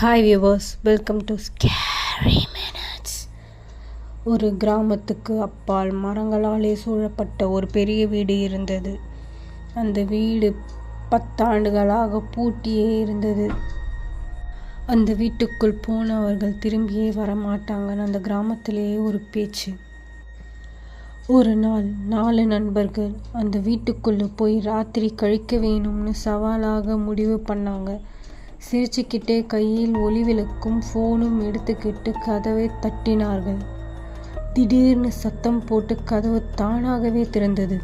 Hi viewers welcome to scary minutes ஒரு கிராமத்துக்கு அப்பால் மரங்களாலே சூழப்பட்ட ஒரு பெரிய வீடு இருந்தது. அந்த வீடு பத்தாண்டுகளாக பூட்டியே இருந்தது. அந்த வீட்டுக்குள் போனவர்கள் திரும்பியே வரமாட்டாங்கன்னு அந்த கிராமத்திலேயே ஒரு பேச்சு. ஒரு நாள் நாலு நண்பர்கள் அந்த வீட்டுக்குள்ளே போய் ராத்திரி கழிக்க வேணும்னு சவாலாக முடிவு பண்ணாங்க. சிரிச்சுக்கிட்டே கையில் ஒளி விளக்கும் ஃபோனும் எடுத்துக்கிட்டு கதவை தட்டினார்கள். திடீர்னு சத்தம் போட்டு கதவு தானாகவே திறந்தது.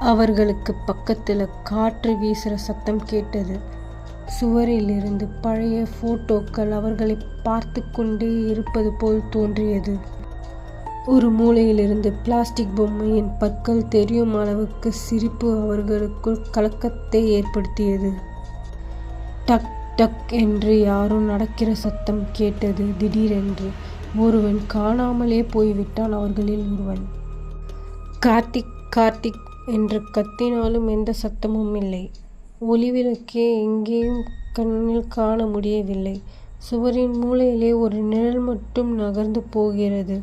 அவர்களுக்கு பக்கத்தில் காற்று வீசுகிற சத்தம் கேட்டது. சுவரில் இருந்து பழைய ஃபோட்டோக்கள் அவர்களை பார்த்து கொண்டே இருப்பது போல் தோன்றியது. ஒரு மூலையிலிருந்து பிளாஸ்டிக் பொம்மையின் பற்கள் தெரியும் அளவுக்கு சிரிப்பு அவர்களுக்குள் கலக்கத்தை ஏற்படுத்தியது. டக் டக் என்று யாரோ நடக்கிற சத்தம் கேட்டது திடீரென்று. ஒருவன் காணாமலே போய்விட்டான் அவர்களில் ஒருவன். கார்த்திக் கார்த்திக் என்று கத்தினாலும் எந்த சத்தமும் இல்லை. ஒளிவிளக்கே எங்கேயும் கண்ணில் காண முடியவில்லை. சுவரின் மூலையிலே ஒரு நிழல் மட்டும் நகர்ந்து போகிறது.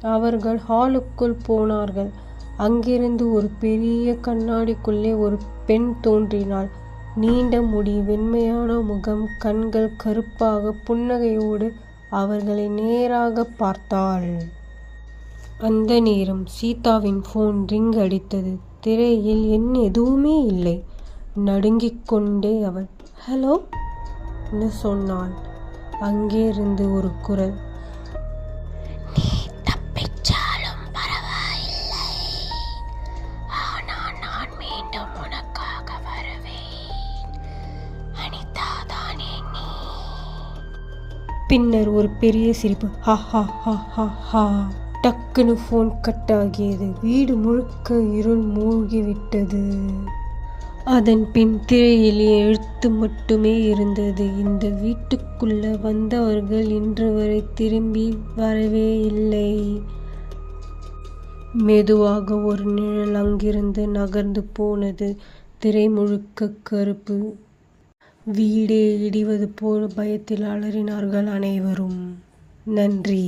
அவர்கள் ஹாலுக்குள் போனார்கள். அங்கிருந்து ஒரு பெரிய கண்ணாடிக்குள்ளே ஒரு பெண் தோன்றினாள். நீண்ட முடி வெண்மையான முகம் கண்கள் கருப்பாக புன்னகையோடு அவர்களை நேராக பார்த்தாள். அந்த நேரம் சீதாவின் ஃபோன் ரிங் அடித்தது. திரையில் என் எதுவுமே இல்லை. நடுங்கிக் கொண்டே அவள் ஹலோ சொன்னாள். அங்கே இருந்து ஒரு குரல் பின்னர் ஒரு பெரிய சிரிப்பு. ஹா ஹா ஹா ஹா ஹா. டக்குன்னு ஃபோன் கட் ஆகியது. வீடு முழுக்க இருள் மூழ்கிவிட்டது அதன் பின் திரையில் எழுத்து மட்டுமே இருந்தது. இந்த வீட்டுக்குள்ள வந்தவர்கள் இன்று வரை திரும்பி வரவே இல்லை. மெதுவாக ஒரு நிழல் அங்கிருந்து நகர்ந்து போனது. திரை முழுக்க கருப்பு. வீடே இடிவது போல் பயத்தில் அலறினார்கள் அனைவரும். நன்றி.